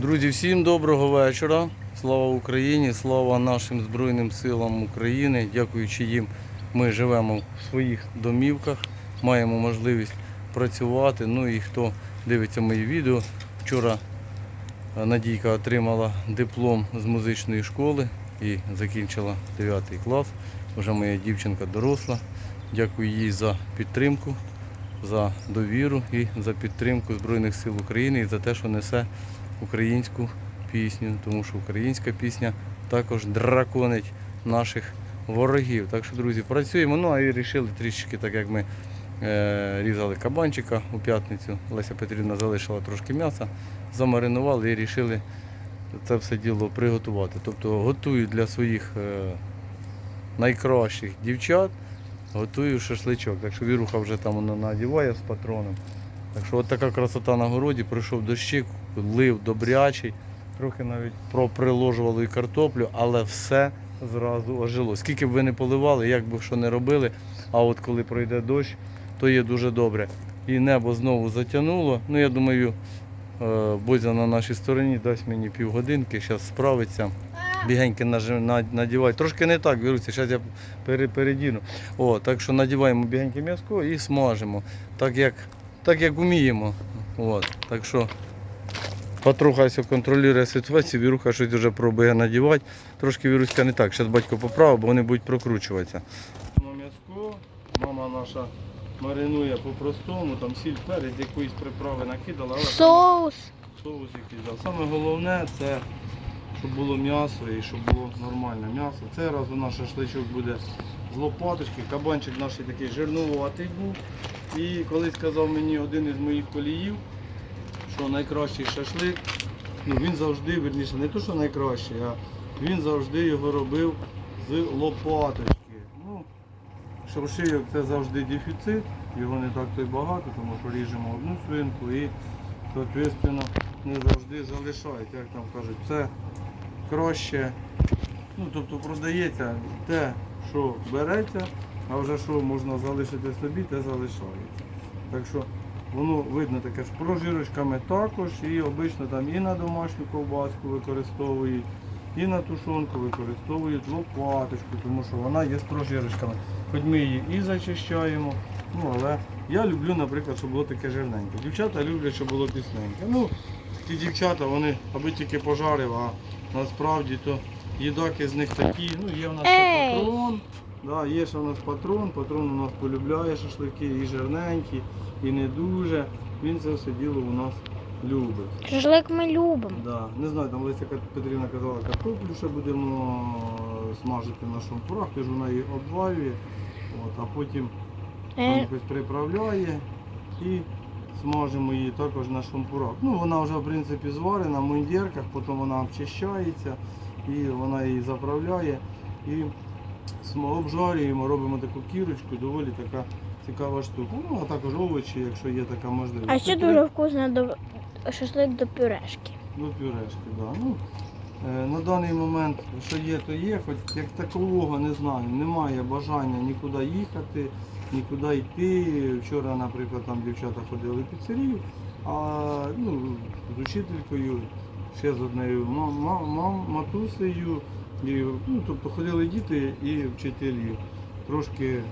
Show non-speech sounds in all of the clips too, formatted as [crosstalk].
Друзі, всім доброго вечора. Слава Україні, слава нашим Збройним силам України. Дякуючи їм, ми живемо в своїх домівках, маємо можливість працювати. Ну і хто дивиться мої відео, вчора е, Надійка отримала диплом з музичної школи і закінчила 9 клас. Вже моя дівчинка доросла. Дякую їй за підтримку, за довіру і за підтримку Збройних сил України і за те, що несе українську пісню, тому що українська пісня також драконить наших ворогів. Так що, друзі, працюємо. Ну а і вирішили трішки, так як ми е, різали кабанчика у п'ятницю. Леся Петрівна залишила трошки м'яса, замаринували і вирішили це все діло приготувати. Тобто готую для своїх е, найкращих дівчат, готую шашличок. Так що Віруха вже там воно надіває з патроном. Так що от така красота на городі, пройшов дощик, лив добрячий, трохи навіть проприложувало і картоплю, але все зразу ожило. Скільки б ви не поливали, як би що не робили, а от коли пройде дощ, то є дуже добре. І небо знову затягнуло. Ну я думаю, е, Бодя на нашій стороні дасть мені півгодинки, зараз справиться. Бігеньки надівай. Трошки не так, Віруся, зараз я передіну. О, так що надіваємо бігеньке м'яско і смажимо. Так як так як вміємо. От. Так що потроху все контролює ситуацію, віруха щось вже пробує надівати. Трошки віруська не так. Зараз батько поправив, бо вони будуть прокручуватися. М'яско, мама наша маринує по-простому, там сіль перець, якоїсь приправи накидала, але Соус. соус якийсь. Саме головне це щоб було м'ясо і щоб було нормальне м'ясо. Цей раз у нас шашличок буде з лопаточки. Кабанчик наш такий жирнуватий був. І колись сказав мені один із моїх коліїв, що найкращий шашлик, ну він завжди, верніше, не то, що найкращий, а він завжди його робив з лопаточки. Ну, Шовшийок це завжди дефіцит, його не так то й багато, тому що ріжемо одну свинку і, соответственно, не завжди залишають, як там кажуть, це краще. Ну, тобто продається те, що береться, а вже що можна залишити собі, те залишається. Так що воно видно таке з прожирочками також і обично там і на домашню ковбаску використовують, і на тушонку використовують лопаточку, тому що вона є з прожирочками. Хоч ми її і зачищаємо, ну але я люблю, наприклад, щоб було таке жирненьке. Дівчата люблять, щоб було пісненьке. Ну, ті дівчата, вони аби тільки пожарив, а насправді то їдаки з них такі. Ну, є в нас ще патрон. Да, є ще в нас патрон, патрон у нас полюбляє шашлики, і жирненькі, і не дуже. Він це все діло у нас любить. Шашлик ми любимо. Да. Не знаю, там Леся Петрівна казала, картоплю ще будемо смажити на шампурах, тож вона її обвалює, от, а потім там Е, якось приправляє і смажимо її також на шампурах. Ну, вона вже в принципі зварена в мундірках, потім вона обчищається і вона її заправляє. І обжарюємо, робимо таку кірочку, доволі така цікава штука. Ну, а також овочі, якщо є така можливість. а ще дуже вкусно до шашлик до пюрешки. Ну, пюрешки, да. Ну, е, на даний момент, що є, то є, хоч як такового не знаю, немає бажання нікуди їхати, нікуди йти. Вчора, наприклад, там дівчата ходили в піцерію, а ну, з учителькою, ще з однією ма- ма- ма- матусею. І, ну, тобто ходили діти і вчителі. Трошки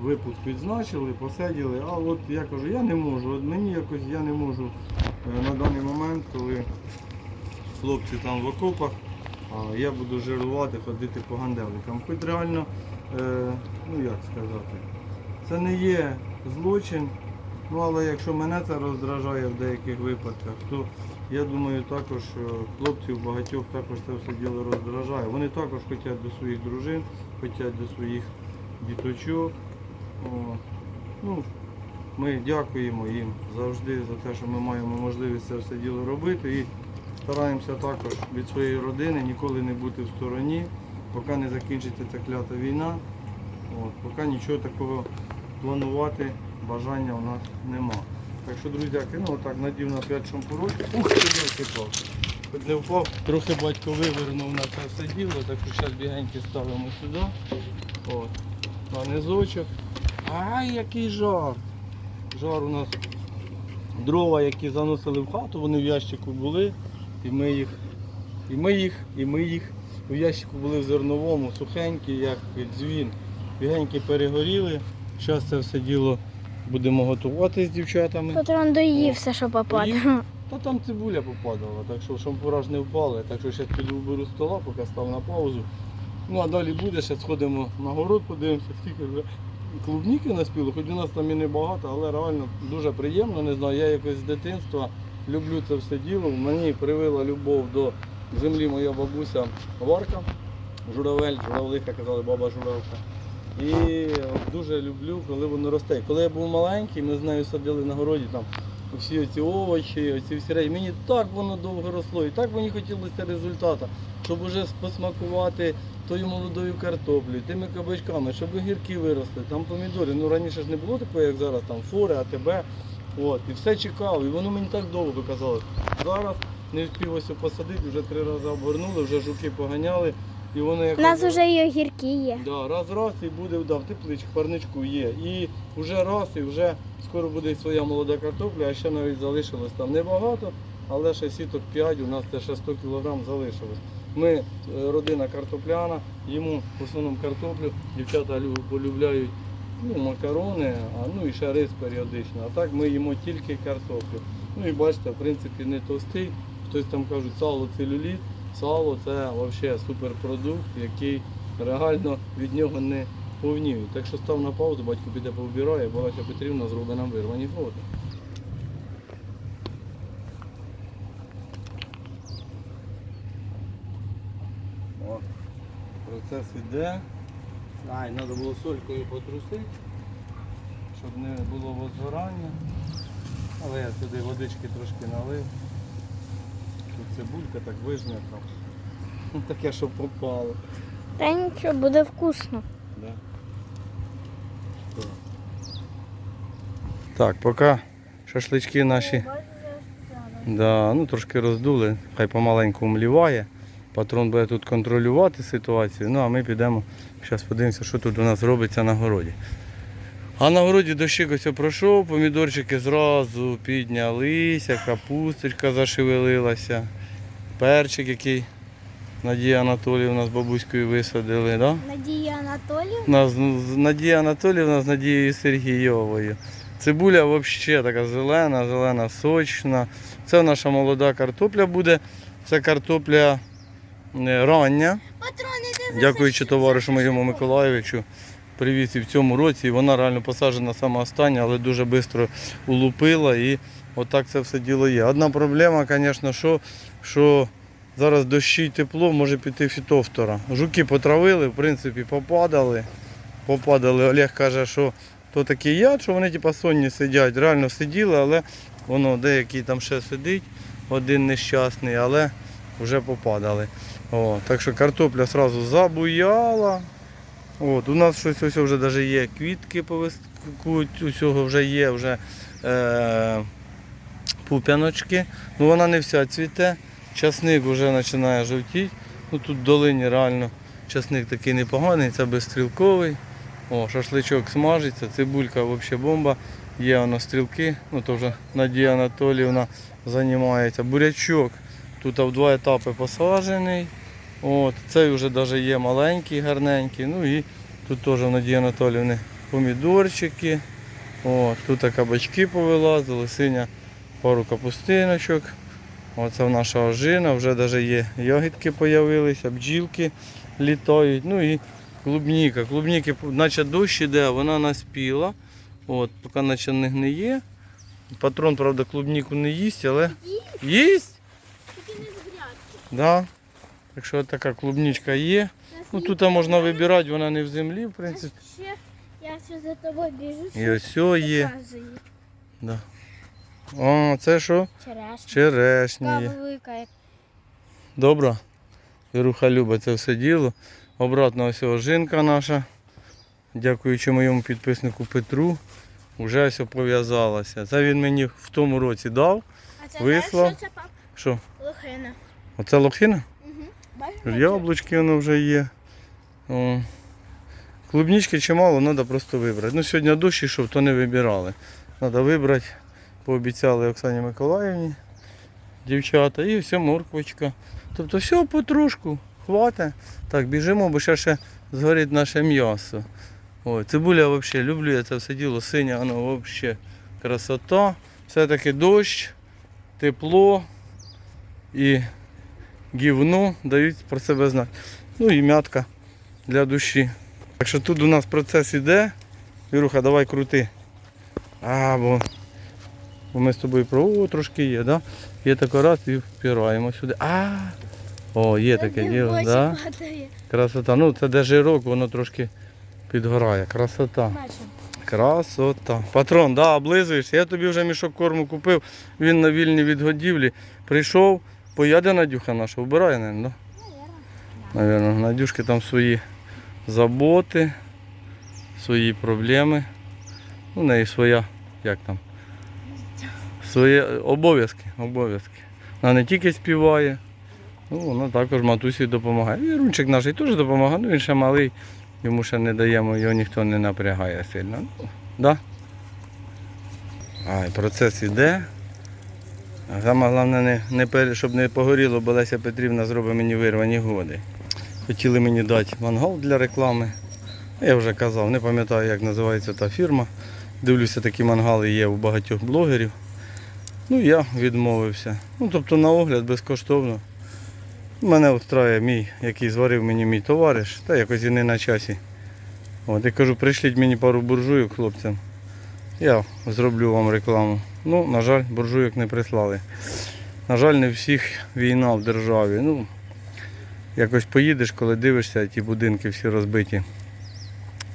випуск відзначили, посиділи, а от я кажу, я не можу, от мені якось я не можу е, на даний момент, коли хлопці там в окопах, а я буду жирувати, ходити по ганделикам. Хоч реально, е, ну як сказати, це не є злочин, ну але якщо мене це роздражає в деяких випадках, то я думаю також що хлопців багатьох також це все діло роздражає. Вони також хочуть до своїх дружин, хочуть до своїх діточок. О, ну, ми дякуємо їм завжди за те, що ми маємо можливість це все діло робити і стараємося також від своєї родини ніколи не бути в стороні, поки не закінчиться ця клята війна. От, поки нічого такого планувати бажання у нас нема. Так що, друзяки, ну отак надів на 5 шампурочок. Ух, ти не впав. Хоч не впав, трохи батько вивернув на це все діло, так що зараз бігеньки ставимо сюди. От, на низочок. Ай, який жар! Жар у нас дрова, які заносили в хату, вони в ящику були. І ми їх, і ми їх, і ми їх. У ящику були в зерновому, сухенькі, як дзвін. Бігенькі перегоріли. Зараз це все діло будемо готувати з дівчатами. Патрон доїв все, що попало. Та там цибуля попадала, так що шампураж не впали. Так що зараз піду вберу стола, поки став на паузу. Ну а далі буде, ще сходимо на город, подивимося, скільки вже клубніки наспіло, хоч у нас там і не багато, але реально дуже приємно. Не знаю, я якось з дитинства люблю це все діло. Мені привила любов до землі моя бабуся Варка, журавель, журавлиха казали, баба журавка. І дуже люблю, коли воно росте. Коли я був маленький, ми з нею садили на городі там всі ці овочі, оці всі речі. Мені так воно довго росло, і так мені хотілося результату, щоб уже посмакувати тою молодою картоплею, тими кабачками, щоб огірки виросли, там помідори. Ну раніше ж не було такого, як зараз, там фори, АТБ. От, і все чекав, і воно мені так довго казалось. Зараз не встиг ось посадити, вже три рази обгорнули, вже жуки поганяли. І воно як У нас вже і огірки є. Да, раз раз і буде да, в тепличку, парничку є. І вже раз, і вже скоро буде і своя молода картопля, а ще навіть залишилось там небагато, але ще сіток 5, у нас це ще 100 кг залишилось. Ми е, родина картопляна, їмо в основному картоплю, дівчата полюбляють ну, макарони, а ну і ще рис періодично. А так ми їмо тільки картоплю. Ну і бачите, в принципі, не товстий. Хтось там кажуть, сало целюліт. Сало це взагалі суперпродукт, який реально від нього не повніють. Так що став на паузу, батько піде повбирає, Балася Петрівна зробить нам вирвані фото. О, процес іде. Ай, треба було солькою потрусити, щоб не було возгорання. Але я сюди водички трошки налив. Цибулька так вижнята. Ну, Таке, що попало. Та нічого, буде вкусно. Да. Так, поки шашлички наші да, ну, трошки роздули, хай помаленьку мліває. Патрон буде тут контролювати ситуацію. Ну а ми підемо, зараз подивимося, що тут у нас робиться на городі. А на городі дощик ось пройшов, помідорчики зразу піднялися, капусточка зашевелилася, перчик, який Надія Анатоліївна з бабуською висадили. Да? Надія Анатоліївна. З- Надія Анатоліївна з Надією Сергійовою. Цибуля взагалі така зелена, зелена, сочна. Це наша молода картопля буде. Це картопля е, рання. Патрони Дякуючи товаришу моєму Миколаєвичу. Привіз і в цьому році. І вона реально посаджена сама остання, але дуже швидко улупила і отак це все діло є. Одна проблема, звісно, що, що зараз дощі й тепло, може піти фітофтора. Жуки потравили, в принципі, попадали. Попадали. Олег каже, що то такий яд, що вони типу, сонні сидять. Реально сиділи, але воно деякий там ще сидить, один нещасний, але вже попадали. О, так що картопля одразу забуяла. От, у нас щось ось вже навіть є квітки повискують, усього вже є вже е, пуп'яночки. Ну вона не вся цвіте. Часник вже починає жовтіти. Ну, тут в долині реально часник такий непоганий, це безстрілковий. О, шашличок смажиться, цибулька взагалі бомба. Є воно стрілки, ну то вже Надія Анатоліївна займається. Бурячок тут в два етапи посаджений. От, цей вже навіть є маленький, гарненький. Ну і тут теж в Надії Анатоліївни помідорчики. От, тут кабачки повилазили, синя пару капустиночок. Оце в наша ожина, вже навіть є ягідки з'явилися, бджілки літають. Ну і клубніка. Клубніки, наче дощ іде, а вона наспіла. От, поки наче не гниє. Патрон, правда, клубніку не їсть, але їсть. Тільки не з грядки. Да. Так що така клубничка є. Ну тут можна вибирати, вона не в землі, в принципі. Я ще за тобою біжу. І ось о є. Да. О, це що? Черешня. Черешні Така є. велика, як Добре. Віруха любить це все діло. Обратно ось ожинка наша. Дякуючи моєму підписнику Петру. Вже все пов'язалося. Це він мені в тому році дав. А це Вислав. знаєш, що це пап? Що? Лохина. Оце лохина? Угу. Бачиш? Яблучки воно вже є. О. Клубнички чимало, треба просто вибрати. Ну, сьогодні дощ ішов, то не вибирали. Треба вибрати. Пообіцяли Оксані Миколаївні. дівчата, і все морквочка. Тобто все потрошку, хватить. Так, біжимо, бо ще ще згорить наше м'ясо. Ой, цибуля взагалі, люблю я це все діло, синя, воно взагалі красота. Все-таки дощ, тепло і гівно дають про себе знати. Ну і м'ятка для душі. Так що тут у нас процес іде. Віруха, давай крути. А, бо, бо ми з тобою про о, трошки є, да? Є таке раз і впираємо сюди. А, о, є таке діло, да? Красота. Ну це де жирок, воно трошки підгорає. Красота. Красота. Патрон, да, облизуєшся. Я тобі вже мішок корму купив. Він на вільній від годівлі. Прийшов, пояде Надюха наша, вбирає, мабуть, да? Наверно, Надюшки там свої заботи, свої проблеми. Ну, в неї своя, як там? Свої обов'язки. обов'язки. Вона не тільки співає, ну, вона також матусі допомагає. І Рунчик наш теж допомагає, ну він ще малий, йому ще не даємо, його ніхто не напрягає сильно. Ну, да? Ай, процес іде. А Саме головне, не, не щоб не погоріло, бо Леся Петрівна зробить мені вирвані годи. Хотіли мені дати мангал для реклами. Я вже казав, не пам'ятаю, як називається та фірма. Дивлюся, такі мангали є у багатьох блогерів. Ну, я відмовився. Ну, тобто на огляд безкоштовно. Мене устраює мій, який зварив мені мій товариш, та якось і не на часі. От, я кажу, прийшліть мені пару буржуйок хлопцям. Я зроблю вам рекламу. Ну, на жаль, буржуйок не прислали. На жаль, не всіх війна в державі. Ну, якось поїдеш, коли дивишся, ті будинки всі розбиті.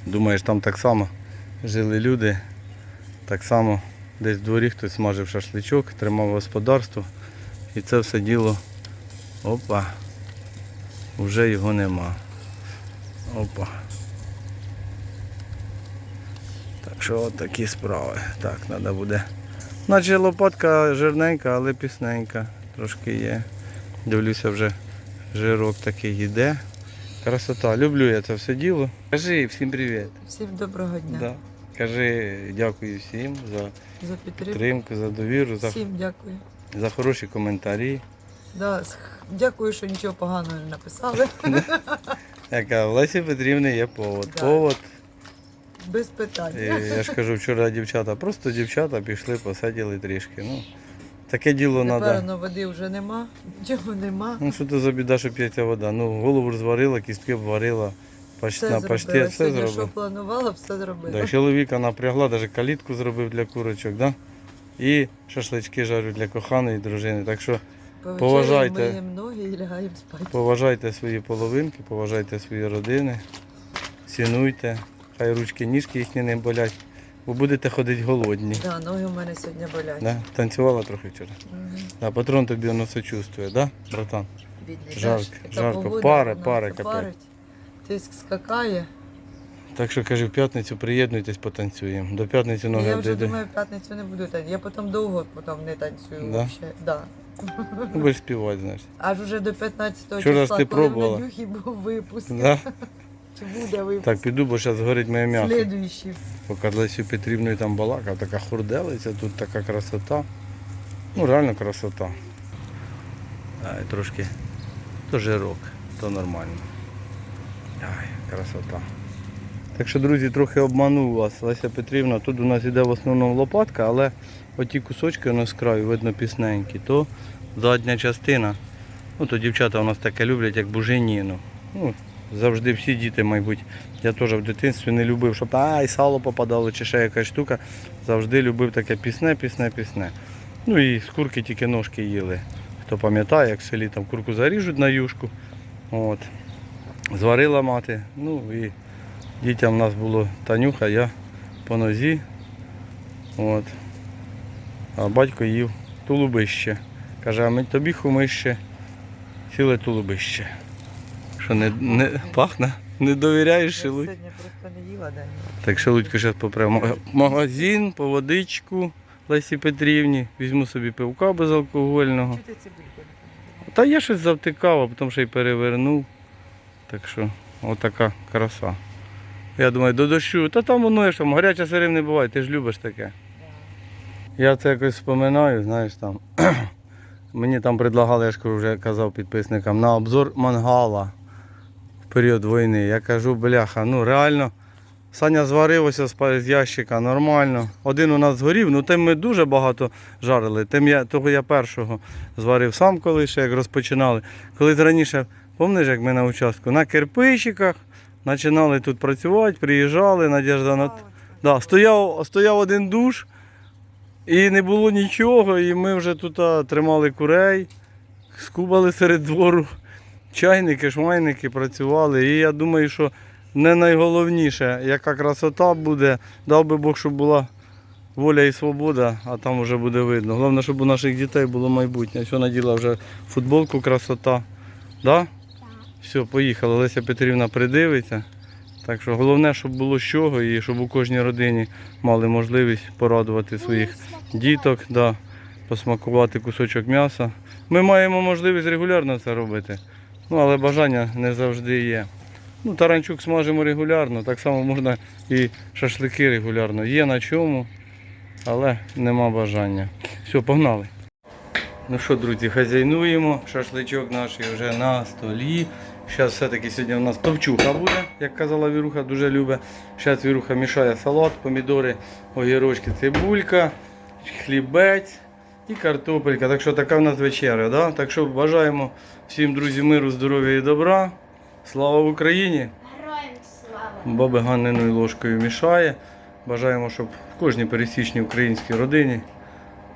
Думаєш, там так само жили люди, так само десь в дворі хтось смажив шашличок, тримав господарство. І це все діло. Опа. Вже його нема. Опа. Так що от такі справи. Так, треба буде. Наче лопатка жирненька, але пісненька. Трошки є. Дивлюся, вже жирок такий йде. Красота. Люблю я це все діло. Кажи всім привіт. Всім доброго дня. Да. Кажи дякую всім за За підтримку. підтримку, за довіру, за, Всім дякую. за хороші коментарі. Да, дякую, що нічого поганого не написали. [laughs] Яка в Лесі Петрівни є повод. Да. Повод Без питань. І я ж кажу, вчора дівчата, просто дівчата пішли, посиділи трішки. Ну, таке діло треба. Напевно, води вже нема, [laughs] нічого нема. Ну що це за біда, що п'ється вода? Ну, голову ж зварила, кістки обварила, паш... Все зробила. все Сьогодні, що планувала, все зробила. Да, чоловіка напрягла, навіть калітку зробив для курочок, да? і шашлички жарю для коханої дружини. Так що Повечеряємо, поважайте. ноги і лягаємо спати. поважайте свої половинки, поважайте свої родини, цінуйте, хай ручки, ніжки їхні не болять, бо будете ходити голодні. Да, ноги у мене сьогодні болять. Да? Танцювала трохи вчора. Мгм. Да, патрон тобі воно сочувствує, да, братан? Бідний, Жарко, жарко. Пари, пари, капець. Тиск скакає. Так що кажи, в п'ятницю приєднуйтесь, потанцюємо. До п'ятниці ноги я вже дійде. думаю, в п'ятницю не буду танцювати. Я потім довго потім не танцюю. Да? вообще. Да. Ну, будеш співати, знаєш. Аж уже до 15 Вчора ж числа, ти коли пробувала. в Надюхі був випуск. Да? Чи буде випуск? Так, піду, бо зараз згорить моє м'ясо. Слідуючий. Поки Лесю Петрівною там балакав, така хурделиця, тут така красота. Ну, реально красота. Ай, трошки. То жирок, то нормально. Ай, красота. Так що, друзі, трохи обманув вас. Леся Петрівна, тут у нас іде в основному лопатка, але оті кусочки у нас з краю, видно пісненькі, то задня частина. Ну, то дівчата у нас таке люблять, як буженіну. Ну, завжди всі діти, мабуть. Я теж в дитинстві не любив, щоб ай, сало попадало чи ще якась штука. Завжди любив таке пісне, пісне, пісне. Ну і з курки тільки ножки їли. Хто пам'ятає, як в селі там курку заріжуть на юшку. От. Зварила мати. Ну і дітям у нас було Танюха, я по нозі. От. А батько їв тулубище. Каже, а ми тобі хумище, ціле тулубище. Що не, не пахне? Не довіряєш Я сьогодні просто не їла, да. Так шелудько зараз попре магазин по водичку Лесі Петрівні. Візьму собі пивка безалкогольного. Чути? Та я щось завтикав, а потім ще й перевернув. Так що, отака краса. Я думаю, до дощу, та там воно ж там гаряча сирим не буває, ти ж любиш таке. Я це якось вспоминаю, знаєш там. [clears throat] Мені там предлагали, я ж вже казав підписникам, на обзор мангала в період війни. Я кажу, бляха, ну реально. Саня зварив з з ящика нормально. Один у нас згорів, ну тим ми дуже багато жарили. Тим я, того я першого зварив сам коли ще як розпочинали. Колись раніше, пам'ятаєш, як ми на участку, на кирпичиках починали тут працювати, приїжджали, Надежда на. Да, стояв, стояв один душ і не було нічого, і ми вже тут а, тримали курей, скубали серед двору, чайники, шмайники працювали. І я думаю, що не найголовніше, яка красота буде, дав би Бог, щоб була воля і свобода, а там вже буде видно. Головне, щоб у наших дітей було майбутнє. Все наділа вже футболку, красота. Да? Все, поїхали. Леся Петрівна придивиться. Так що головне, щоб було з чого і щоб у кожній родині мали можливість порадувати своїх діток, да, посмакувати кусочок м'яса. Ми маємо можливість регулярно це робити, ну, але бажання не завжди є. Ну, таранчук смажимо регулярно, так само можна і шашлики регулярно. Є на чому, але нема бажання. Все, погнали. Ну що, друзі, хазяйнуємо. Шашличок наш вже на столі. Зараз все-таки сьогодні у нас товчуха буде, як казала Віруха, дуже любить. Зараз Віруха мішає салат, помідори, огірочки, цибулька, хлібець і картопелька. Так що така в нас вечеря. Да? Так що бажаємо всім друзі миру, здоров'я і добра. Слава Україні! Героям слава. Баби Ганниною ложкою мішає. Бажаємо, щоб в кожній пересічній українській родині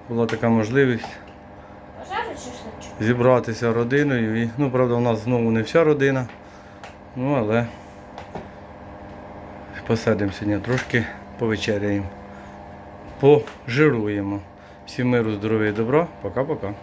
була така можливість? Зібратися родиною. І, ну, правда, у нас знову не вся родина. Ну, але посадимо сьогодні трошки, повечеряємо, пожируємо. Всім миру, здоров'я і добра. Пока-пока.